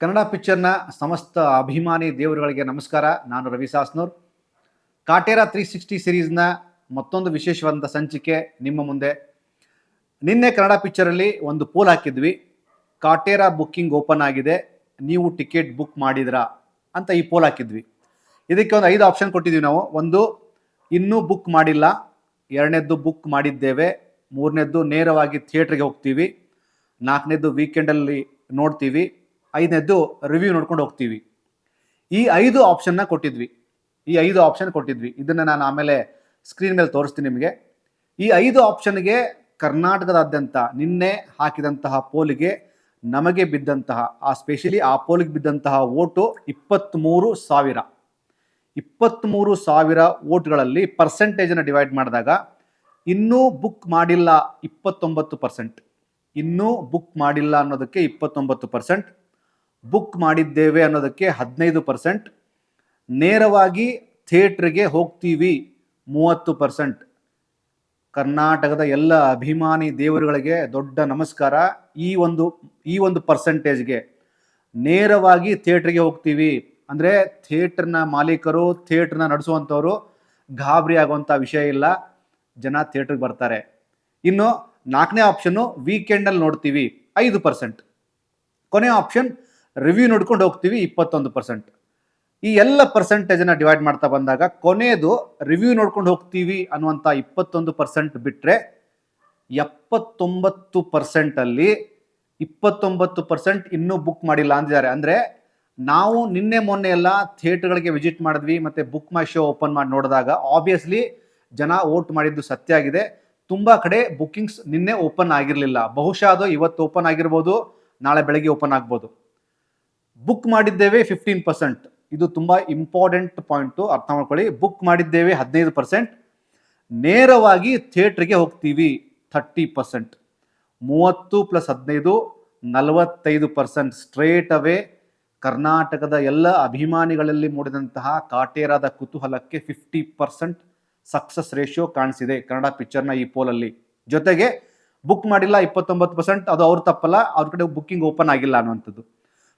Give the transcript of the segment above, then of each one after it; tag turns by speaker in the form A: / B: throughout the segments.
A: ಕನ್ನಡ ಪಿಕ್ಚರ್ನ ಸಮಸ್ತ ಅಭಿಮಾನಿ ದೇವರುಗಳಿಗೆ ನಮಸ್ಕಾರ. ನಾನು ರವಿ ಸಾಸ್ನೂರ್. ಕಾಟೇರ ತ್ರೀ ಸಿಕ್ಸ್ಟಿ ಸಿರೀಸ್ನ ಮತ್ತೊಂದು ವಿಶೇಷವಾದ ಸಂಚಿಕೆ ನಿಮ್ಮ ಮುಂದೆ. ನಿನ್ನೆ ಕನ್ನಡ ಪಿಕ್ಚರಲ್ಲಿ ಒಂದು ಪೋಲ್ ಹಾಕಿದ್ವಿ. ಕಾಟೇರ ಬುಕ್ಕಿಂಗ್ ಓಪನ್ ಆಗಿದೆ. ನೀವು ಟಿಕೆಟ್ ಬುಕ್ ಮಾಡಿದ್ರಾ ಅಂತ ಈ ಪೋಲ್ ಹಾಕಿದ್ವಿ. ಇದಕ್ಕೆ ಒಂದು ಐದು ಆಪ್ಷನ್ ಕೊಟ್ಟಿದ್ವಿ ನಾವು. ಒಂದು, ಇನ್ನೂ ಬುಕ್ ಮಾಡಿಲ್ಲ. ಎರಡನೇದ್ದು ಬುಕ್ ಮಾಡಿದ್ದೇವೆ. ಮೂರನೇದ್ದು ನೇರವಾಗಿ ಥಿಯೇಟ್ರಿಗೆ ಹೋಗ್ತೀವಿ. ನಾಲ್ಕನೇದ್ದು ವೀಕೆಂಡಲ್ಲಿ ನೋಡ್ತೀವಿ. ಐದನೇದ್ದು ರಿವ್ಯೂ ನೋಡ್ಕೊಂಡು ಹೋಗ್ತೀವಿ. ಈ ಐದು ಆಪ್ಷನ್ನ ಕೊಟ್ಟಿದ್ವಿ. ಈ ಐದು ಆಪ್ಷನ್ ಕೊಟ್ಟಿದ್ವಿ. ಇದನ್ನು ನಾನು ಆಮೇಲೆ ಸ್ಕ್ರೀನ್ ಮೇಲೆ ತೋರಿಸ್ತೀನಿ ನಿಮಗೆ. ಈ ಐದು ಆಪ್ಷನ್ಗೆ ಕರ್ನಾಟಕದಾದ್ಯಂತ ನಿನ್ನೆ ಹಾಕಿದಂತಹ ಪೋಲಿಗೆ ನಮಗೆ ಬಿದ್ದಂತಹ, ಆ ಸ್ಪೆಷಲಿ ಆ ಪೋಲಿಗೆ ಬಿದ್ದಂತಹ ಓಟು ಇಪ್ಪತ್ತ್ಮೂರು ಸಾವಿರ. ಇಪ್ಪತ್ತ್ಮೂರು ಸಾವಿರ ಓಟ್ಗಳಲ್ಲಿ ಪರ್ಸೆಂಟೇಜನ್ನು ಡಿವೈಡ್ ಮಾಡಿದಾಗ ಇನ್ನೂ ಬುಕ್ ಮಾಡಿಲ್ಲ ಇಪ್ಪತ್ತೊಂಬತ್ತು ಪರ್ಸೆಂಟ್ ಇನ್ನೂ ಬುಕ್ ಮಾಡಿಲ್ಲ ಅನ್ನೋದಕ್ಕೆ ಇಪ್ಪತ್ತೊಂಬತ್ತು ಪರ್ಸೆಂಟ್ ಬುಕ್ ಮಾಡಿದ್ದೇವೆ ಅನ್ನೋದಕ್ಕೆ ಹದಿನೈದು ಪರ್ಸೆಂಟ್ ನೇರವಾಗಿ ಥಿಯೇಟ್ರಿಗೆ ಹೋಗ್ತೀವಿ ಮೂವತ್ತು ಪರ್ಸೆಂಟ್ ಕರ್ನಾಟಕದ ಎಲ್ಲ ಅಭಿಮಾನಿ ದೇವರುಗಳಿಗೆ ದೊಡ್ಡ ನಮಸ್ಕಾರ. ಈ ಒಂದು ಈ ಒಂದು ಪರ್ಸೆಂಟೇಜ್ಗೆ ನೇರವಾಗಿ ಥಿಯೇಟ್ರಿಗೆ ಹೋಗ್ತೀವಿ. ಅಂದರೆ ಥಿಯೇಟ್ರ್ನ ಮಾಲೀಕರು, ಥಿಯೇಟ್ರ್ನ ನಡೆಸುವಂಥವ್ರು ಗಾಬರಿ ಆಗುವಂಥ ವಿಷಯ ಇಲ್ಲ. ಜನ ಥಿಯೇಟ್ರಿಗೆ ಬರ್ತಾರೆ. ಇನ್ನು ನಾಲ್ಕನೇ ಆಪ್ಷನ್ನು ವೀಕೆಂಡಲ್ಲಿ ನೋಡ್ತೀವಿ. ಐದು ಪರ್ಸೆಂಟ್ ಕೊನೆಯ ಆಪ್ಷನ್ ರಿವ್ಯೂ ನೋಡ್ಕೊಂಡು ಹೋಗ್ತೀವಿ ಇಪ್ಪತ್ತೊಂದು ಪರ್ಸೆಂಟ್ ಈ ಎಲ್ಲ ಪರ್ಸೆಂಟೇಜನ್ನು ಡಿವೈಡ್ ಮಾಡ್ತಾ ಬಂದಾಗ ಕೊನೆಯದು ರಿವ್ಯೂ ನೋಡ್ಕೊಂಡು ಹೋಗ್ತೀವಿ ಅನ್ನುವಂಥ ಇಪ್ಪತ್ತೊಂದು ಪರ್ಸೆಂಟ್ ಬಿಟ್ಟರೆ ಎಪ್ಪತ್ತೊಂಬತ್ತು ಪರ್ಸೆಂಟಲ್ಲಿ ಇಪ್ಪತ್ತೊಂಬತ್ತು ಪರ್ಸೆಂಟ್ ಇನ್ನೂ ಬುಕ್ ಮಾಡಿಲ್ಲ ಅಂದಿದ್ದಾರೆ. ಅಂದರೆ ನಾವು ನಿನ್ನೆ ಮೊನ್ನೆ ಎಲ್ಲ ಥಿಯೇಟರ್ಗಳಿಗೆ ವಿಸಿಟ್ ಮಾಡಿದ್ವಿ, ಮತ್ತು ಬುಕ್ ಮೈ ಶೋ ಓಪನ್ ಮಾಡಿ ನೋಡಿದಾಗ ಆಬ್ವಿಯಸ್ಲಿ ಜನ ವೋಟ್ ಮಾಡಿದ್ದು ಸತ್ಯ ಆಗಿದೆ. ತುಂಬ ಕಡೆ ಬುಕ್ಕಿಂಗ್ಸ್ ನಿನ್ನೆ ಓಪನ್ ಆಗಿರಲಿಲ್ಲ. ಬಹುಶಃ ಅದು ಇವತ್ತು ಓಪನ್ ಆಗಿರ್ಬೋದು, ನಾಳೆ ಬೆಳಗ್ಗೆ ಓಪನ್ ಆಗ್ಬೋದು. ಬುಕ್ ಮಾಡಿದ್ದೇವೆ ಫಿಫ್ಟೀನ್ ಪರ್ಸೆಂಟ್ ಇದು ತುಂಬ ಇಂಪಾರ್ಟೆಂಟ್ ಪಾಯಿಂಟು ಅರ್ಥ ಮಾಡ್ಕೊಳ್ಳಿ. ಬುಕ್ ಮಾಡಿದ್ದೇವೆ ಹದಿನೈದು ಪರ್ಸೆಂಟ್ ನೇರವಾಗಿ ಥಿಯೇಟ್ರಿಗೆ ಹೋಗ್ತೀವಿ ಥರ್ಟಿ ಪರ್ಸೆಂಟ್ ಮೂವತ್ತು ಪ್ಲಸ್ ಹದಿನೈದು, ನಲವತ್ತೈದು ಪರ್ಸೆಂಟ್ ಸ್ಟ್ರೇಟ್ ಅವೇ ಕರ್ನಾಟಕದ ಎಲ್ಲ ಅಭಿಮಾನಿಗಳಲ್ಲಿ ಮೂಡಿದಂತಹ ಕಾಟೇರಾದ ಕುತೂಹಲಕ್ಕೆ ಫಿಫ್ಟಿ ಪರ್ಸೆಂಟ್ ಸಕ್ಸಸ್ ರೇಷಿಯೋ ಕಾಣಿಸಿದೆ ಕನ್ನಡ ಪಿಕ್ಚರ್ನ ಈ ಪೋಲಲ್ಲಿ ಜೊತೆಗೆ ಬುಕ್ ಮಾಡಿಲ್ಲ ಇಪ್ಪತ್ತೊಂಬತ್ತು ಪರ್ಸೆಂಟ್ ಅದು ಅವ್ರ ತಪ್ಪಲ್ಲ. ಅವ್ರ ಕಡೆ ಬುಕ್ಕಿಂಗ್ ಓಪನ್ ಆಗಿಲ್ಲ ಅನ್ನುವಂಥದ್ದು.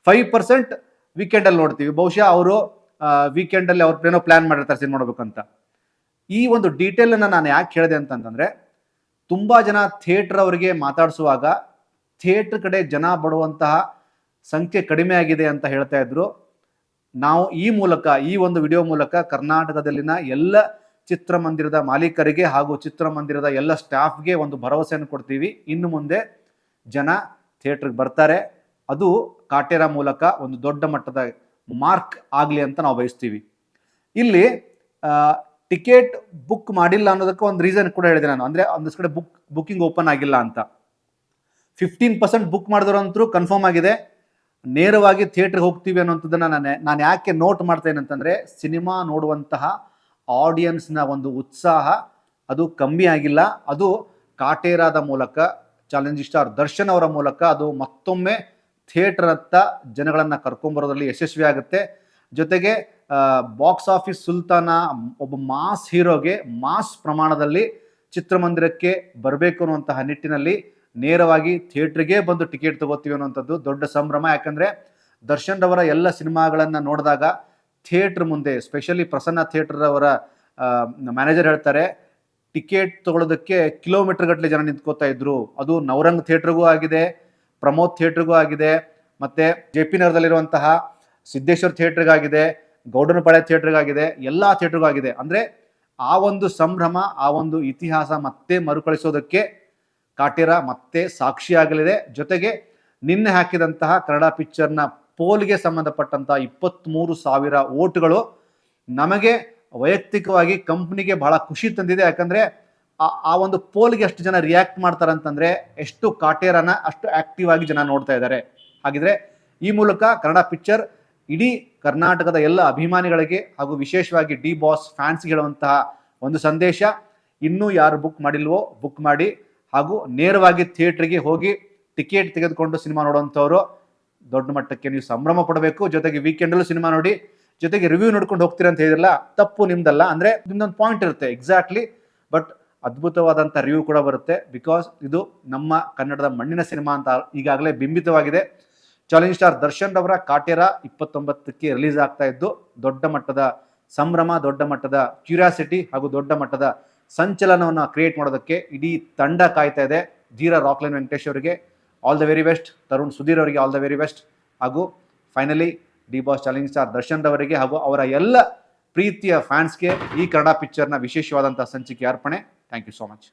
A: ಫೈವ್ ಪರ್ಸೆಂಟ್ ವೀಕೆಂಡಲ್ಲಿ ನೋಡ್ತೀವಿ. ಬಹುಶಃ ಅವರು ವೀಕೆಂಡಲ್ಲಿ ಅವ್ರ ಏನೋ ಪ್ಲ್ಯಾನ್ ಮಾಡಿರ್ತಾರೆ, ಸಿನಿಮಾ ಅಂತ ಈ ಒಂದು ಡೀಟೇಲನ್ನು ನಾನು ಯಾಕೆ ಹೇಳಿದೆ ಅಂತಂತಂದರೆ, ತುಂಬ ಜನ ಥಿಯೇಟ್ರ್ ಅವರಿಗೆ ಮಾತಾಡಿಸುವಾಗ ಥಿಯೇಟ್ರ್ ಕಡೆ ಜನ ಬಡುವಂತಹ ಸಂಖ್ಯೆ ಕಡಿಮೆ ಆಗಿದೆ ಅಂತ ಹೇಳ್ತಾ ಇದ್ರು. ನಾವು ಈ ಮೂಲಕ, ಈ ಒಂದು ವಿಡಿಯೋ ಮೂಲಕ ಕರ್ನಾಟಕದಲ್ಲಿನ ಎಲ್ಲ ಚಿತ್ರಮಂದಿರದ ಮಾಲೀಕರಿಗೆ ಹಾಗೂ ಚಿತ್ರಮಂದಿರದ ಎಲ್ಲ ಸ್ಟಾಫ್ಗೆ ಒಂದು ಭರವಸೆಯನ್ನು ಕೊಡ್ತೀವಿ. ಇನ್ನು ಮುಂದೆ ಜನ ಥಿಯೇಟ್ರಿಗೆ ಬರ್ತಾರೆ. ಅದು ಕಾಟೇರ ಮೂಲಕ ಒಂದು ದೊಡ್ಡ ಮಟ್ಟದ ಮಾರ್ಕ್ ಆಗಲಿ ಅಂತ ನಾವು ಬಯಸ್ತೀವಿ. ಇಲ್ಲಿ ಟಿಕೆಟ್ ಬುಕ್ ಮಾಡಿಲ್ಲ ಅನ್ನೋದಕ್ಕೆ ಒಂದು ರೀಸನ್ ಕೂಡ ಹೇಳಿದೆ ನಾನು. ಅಂದರೆ ಒಂದಷ್ಟು ಕಡೆ ಬುಕ್ ಬುಕ್ಕಿಂಗ್ ಓಪನ್ ಆಗಿಲ್ಲ ಅಂತ. ಫಿಫ್ಟೀನ್ ಪರ್ಸೆಂಟ್ ಬುಕ್ ಮಾಡಿದವರಂತರೂ ಕನ್ಫರ್ಮ್ ಆಗಿದೆ. ನೇರವಾಗಿ ಥಿಯೇಟ್ರಿಗೆ ಹೋಗ್ತೀವಿ ಅನ್ನೋಂಥದ್ದನ್ನು ನಾನು ನಾನು ಯಾಕೆ ನೋಟ್ ಮಾಡ್ತೇನೆ ಅಂತಂದರೆ, ಸಿನಿಮಾ ನೋಡುವಂತಹ ಆಡಿಯನ್ಸ್ನ ಒಂದು ಉತ್ಸಾಹ ಅದು ಕಮ್ಮಿ ಆಗಿಲ್ಲ. ಅದು ಕಾಟೇರಾದ ಮೂಲಕ ಚಾಲೆಂಜಿಂಗ್ ಸ್ಟಾರ್ ದರ್ಶನ್ ಅವರ ಮೂಲಕ ಅದು ಮತ್ತೊಮ್ಮೆ ಥಿಯೇಟರ್ ಅತ್ತ ಜನಗಳನ್ನು ಕರ್ಕೊಂಬರೋದ್ರಲ್ಲಿ ಯಶಸ್ವಿ ಆಗುತ್ತೆ. ಜೊತೆಗೆ ಬಾಕ್ಸ್ ಆಫೀಸ್ ಸುಲ್ತಾನ ಒಬ್ಬ ಮಾಸ್ ಹೀರೋಗೆ ಮಾಸ್ ಪ್ರಮಾಣದಲ್ಲಿ ಚಿತ್ರಮಂದಿರಕ್ಕೆ ಬರಬೇಕು ಅನ್ನುವಂತಹ ನಿಟ್ಟಿನಲ್ಲಿ ನೇರವಾಗಿ ಥಿಯೇಟ್ರಿಗೆ ಬಂದು ಟಿಕೆಟ್ ತಗೋತೀವಿ ಅನ್ನುವಂಥದ್ದು ದೊಡ್ಡ ಸಂಭ್ರಮ. ಯಾಕಂದರೆ, ದರ್ಶನ್ ರವರ ಎಲ್ಲ ಸಿನಿಮಾಗಳನ್ನು ನೋಡಿದಾಗ ಥಿಯೇಟ್ರ್ ಮುಂದೆ, ಸ್ಪೆಷಲಿ ಪ್ರಸನ್ನ ಥಿಯೇಟರ್ ಅವರ ಮ್ಯಾನೇಜರ್ ಹೇಳ್ತಾರೆ, ಟಿಕೆಟ್ ತಗೊಳ್ಳೋದಕ್ಕೆ ಕಿಲೋಮೀಟರ್ ಗಟ್ಟಲೆ ಜನ ನಿಂತ್ಕೋತಾ ಇದ್ರು. ಅದು ನವರಂಗ್ ಥಿಯೇಟ್ರಿಗೂ ಆಗಿದೆ. ಪ್ರಮೋದ್ ಥಿಯೇಟ್ರಿಗೂ ಆಗಿದೆ. ಮತ್ತೆ ಜೆ ಪಿ ನಗರದಲ್ಲಿರುವಂತಹ ಸಿದ್ದೇಶ್ವರ್ ಥಿಯೇಟ್ರಿಗಾಗಿದೆ ಗೌಡನಪಾಳ್ಯ ಥಿಯೇಟ್ರಿಗಾಗಿದೆ ಎಲ್ಲ ಥಿಯೇಟ್ರಿಗೂ ಆಗಿದೆ. ಅಂದರೆ ಆ ಒಂದು ಸಂಭ್ರಮ, ಆ ಒಂದು ಇತಿಹಾಸ ಮತ್ತೆ ಮರುಕಳಿಸೋದಕ್ಕೆ ಕಾಟೇರ ಮತ್ತೆ ಸಾಕ್ಷಿಯಾಗಲಿದೆ ಜೊತೆಗೆ ನಿನ್ನೆ ಹಾಕಿದಂತಹ ಕನ್ನಡ ಪಿಕ್ಚರ್ನ ಪೋಲ್ಗೆ ಸಂಬಂಧಪಟ್ಟಂತಹ ಇಪ್ಪತ್ತ್ಮೂರು ಸಾವಿರ ಓಟ್ಗಳು ನಮಗೆ ವೈಯಕ್ತಿಕವಾಗಿ ಕಂಪ್ನಿಗೆ ಬಹಳ ಖುಷಿ ತಂದಿದೆ. ಯಾಕಂದರೆ ಆ ಒಂದು ಪೋಲ್ಗೆ ಎಷ್ಟು ಜನ ರಿಯಾಕ್ಟ್ ಮಾಡ್ತಾರೆ ಅಂತಂದ್ರೆ ಎಷ್ಟು ಕಾಟೇರನ ಅಷ್ಟು ಆಕ್ಟಿವ್ ಆಗಿ ಜನ ನೋಡ್ತಾ ಇದ್ದಾರೆ. ಹಾಗಿದ್ರೆ ಈ ಮೂಲಕ ಕನ್ನಡ ಪಿಕ್ಚರ್ ಇಡೀ ಕರ್ನಾಟಕದ ಎಲ್ಲ ಅಭಿಮಾನಿಗಳಿಗೆ ಹಾಗೂ ವಿಶೇಷವಾಗಿ ಡಿ ಬಾಸ್ ಫ್ಯಾನ್ಸ್ ಹೇಳುವಂತಹ ಒಂದು ಸಂದೇಶ. ಇನ್ನೂ ಯಾರು ಬುಕ್ ಮಾಡಿಲ್ವೋ ಬುಕ್ ಮಾಡಿ ಹಾಗೂ ನೇರವಾಗಿ ಥಿಯೇಟ್ರಿಗೆ ಹೋಗಿ ಟಿಕೆಟ್ ತೆಗೆದುಕೊಂಡು ಸಿನಿಮಾ ನೋಡುವಂಥವ್ರು ದೊಡ್ಡ ಮಟ್ಟಕ್ಕೆ ನೀವು ಸಂಭ್ರಮ ಪಡಬೇಕು. ಜೊತೆಗೆ ವೀಕೆಂಡಲ್ಲೂ ಸಿನಿಮಾ ನೋಡಿ, ಜೊತೆಗೆ ರಿವ್ಯೂ ನೋಡ್ಕೊಂಡು ಹೋಗ್ತೀರಾ ಅಂತ ಹೇಳಿದ್ರಲ್ಲ, ತಪ್ಪು ನಿಮ್ದಲ್ಲ. ಅಂದರೆ ನಿಮ್ದೊಂದು ಪಾಯಿಂಟ್ ಇರುತ್ತೆ. ಎಕ್ಸಾಕ್ಟ್ಲಿ ಅದ್ಭುತವಾದಂಥ ರಿವ್ಯೂ ಕೂಡ ಬರುತ್ತೆ. ಬಿಕಾಸ್ ಇದು ನಮ್ಮ ಕನ್ನಡದ ಮಣ್ಣಿನ ಸಿನಿಮಾ ಅಂತ ಈಗಾಗಲೇ ಬಿಂಬಿತವಾಗಿದೆ. ಚಾಲೆಂಜ್ ಸ್ಟಾರ್ ದರ್ಶನ್ ರವರ ಕಾಟೇರ ಇಪ್ಪತ್ತೊಂಬತ್ತಕ್ಕೆ ರಿಲೀಸ್ ಆಗ್ತಾ ಇದ್ದು, ದೊಡ್ಡ ಮಟ್ಟದ ಸಂಭ್ರಮ, ದೊಡ್ಡ ಮಟ್ಟದ ಕ್ಯೂರಿಯಾಸಿಟಿ ಹಾಗೂ ದೊಡ್ಡ ಮಟ್ಟದ ಸಂಚಲನವನ್ನು ಕ್ರಿಯೇಟ್ ಮಾಡೋದಕ್ಕೆ ಇಡೀ ತಂಡ ಕಾಯ್ತಾ ಇದೆ. ಜೀರಾ ರಾಕ್ಲೈನ್ ವೆಂಕಟೇಶ್ ಅವರಿಗೆ all the very best Tarun Sudhir ಅವರಿಗೆ ಆಲ್ ದ ವೆರಿ ಬೆಸ್ಟ್ ಹಾಗೂ finally D boss challenge star Darshan ರವರಿಗೆ ಹಾಗೂ ಅವರ ಎಲ್ಲ ಪ್ರೀತಿಯ ಫ್ಯಾನ್ಸ್ಗೆ ಈ ಕನ್ನಡ ಪಿಕ್ಚರ್ನ ವಿಶೇಷವಾದಂಥ ಸಂಚಿಕೆ ಅರ್ಪಣೆ. Thank you so much.